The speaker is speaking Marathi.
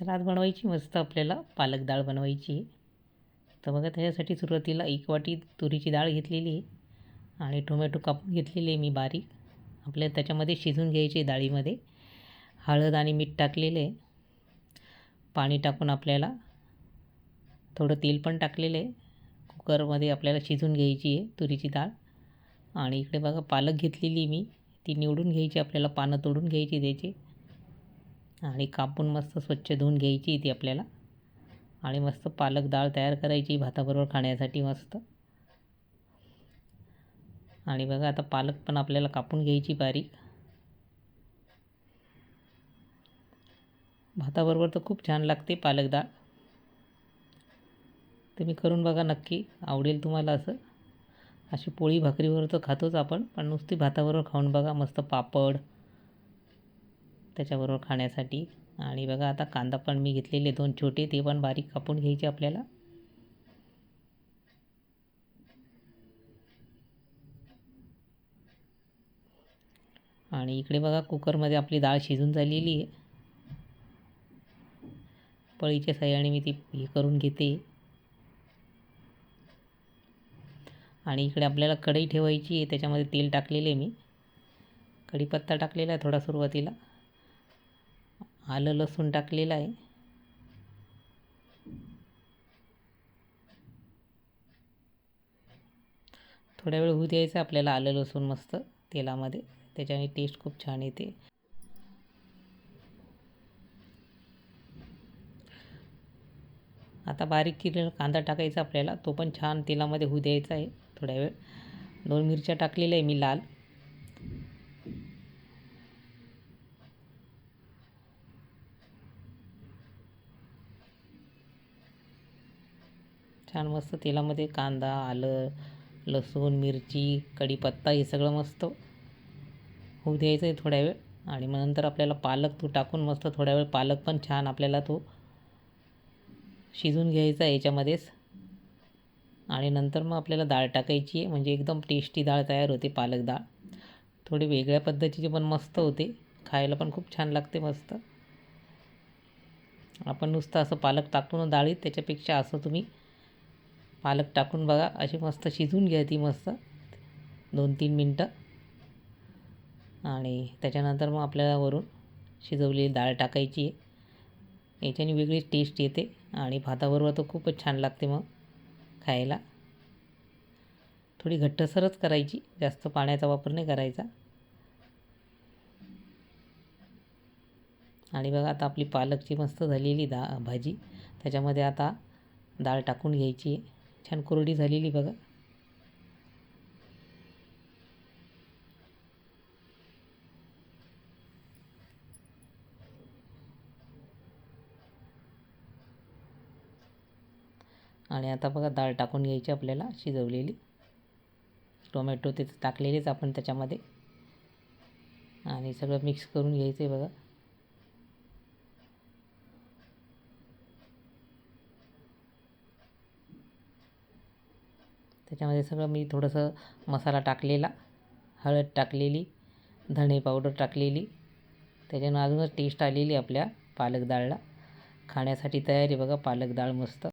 चला आज बनवायची मस्त आपल्याला पालक डाळ बनवायची. आहे तर बघा त्याच्यासाठी सुरुवातीला एक वाटी तुरीची डाळ घेतलेली आहे आणि टोमॅटो कापून घेतलेले आहे मी बारीक. आपल्याला त्याच्यामध्ये शिजून घ्यायचे डाळीमध्ये. हळद आणि मीठ टाकलेले. पाणी टाकून आपल्याला थोडं तेल पण टाकलेलं. आहे कुकरमध्ये आपल्याला शिजून घ्यायची आहे तुरीची डाळ. आणि इकडे बघा पालक घेतलेली मी. ती निवडून घ्यायची आपल्याला पानं तोडून घ्यायची त्याची. आणि कापून मस्त स्वच्छ धुवून घ्यायची ती आपल्याला. आणि मस्त पालक डाळ तयार करायची भाताबरोबर खाण्यासाठी मस्त. आणि बघा आता पालक पण आपल्याला कापून घ्यायची बारीक. भाताबरोबर तर खूप छान लागते पालक डाळ. तुम्ही करून बघा नक्की आवडेल तुम्हाला असं. अशी पोळी भाकरीवर तर खातोच आपण पण नुसती भाताबरोबर खाऊन बघा मस्त पापड त्याच्याबरोबर खाण्यासाठी. आणि बघा आता कांदा पण मी घेतलेले दोन छोटे ते पण बारीक कापून घ्यायचे आपल्याला. आणि इकडे बघा कुकरमध्ये आपली डाळ शिजून झालेली आहे. पळीच्या सहाय्याने मी ती हे करून घेते. आणि इकडे आपल्याला कढई ठेवायची आहे त्याच्यामध्ये तेल टाकलेले मी. कढीपत्ता टाकलेला आहे थोडा सुरुवातीला. आलं लसूण टाकलेलं आहे. थोड्या वेळ होऊ द्यायचं आपल्याला आलं लसूण मस्त तेलामध्ये. त्याच्याने टेस्ट खूप छान येते. आता बारीक चिरलेला कांदा टाकायचा आपल्याला तो पण छान तेलामध्ये होऊ द्यायचा आहे थोड्या वेळ. दोन मिरच्या टाकलेल्या आहे मी लाल. छान मस्त तेलामध्ये कांदा आलं लसूण मिरची कढीपत्ता हे सगळं मस्त होऊ द्यायचं आहे थोड्या वेळ. आणि मग नंतर आपल्याला पालक तो टाकून मस्त थोड्या वेळ पालक पण छान आपल्याला तो शिजून घ्यायचा आहे याच्यामध्येच. आणि नंतर मग आपल्याला डाळ टाकायची आहे. म्हणजे एकदम टेस्टी डाळ तयार होते पालक डाळ थोडी वेगळ्या पद्धतीची पण मस्त होते. खायला पण खूप छान लागते मस्त. आपण नुसतं असं पालक टाकून डाळीत त्याच्यापेक्षा असं तुम्ही पालक टाकून बघा अशी मस्त शिजून घ्या ती मस्त. दोन तीन मिनटं. आणि त्याच्यानंतर मग आपल्याला वरून शिजवलेली डाळ टाकायची आहे. याच्याने वेगळीच टेस्ट येते आणि भाताबरोबर तर खूपच छान लागते मग खायला. थोडी घट्टसरच करायची जास्त पाण्याचा वापर नाही करायचा. आणि बघा आता आपली पालकची मस्त झालेली दा भाजी. त्याच्यामध्ये आता डाळ टाकून घ्यायची आहे. छान कोरडी झालेली बघा. आणि आता बघा डाळ टाकून घ्यायची आपल्याला शिजवलेली. टोमॅटो ते टाकलेलेच आपण त्याच्यामध्ये. आणि सगळं मिक्स करून घ्यायचं आहे बघा. त्याच्यामध्ये सगळं मी थोडंसं मसाला टाकलेला हळद टाकलेली धणे पावडर टाकलेली. त्याच्यानं अजूनच टेस्ट आलेली आपल्या पालक डाळला. खाण्यासाठी तयार आहे बघा पालक डाळ मस्त.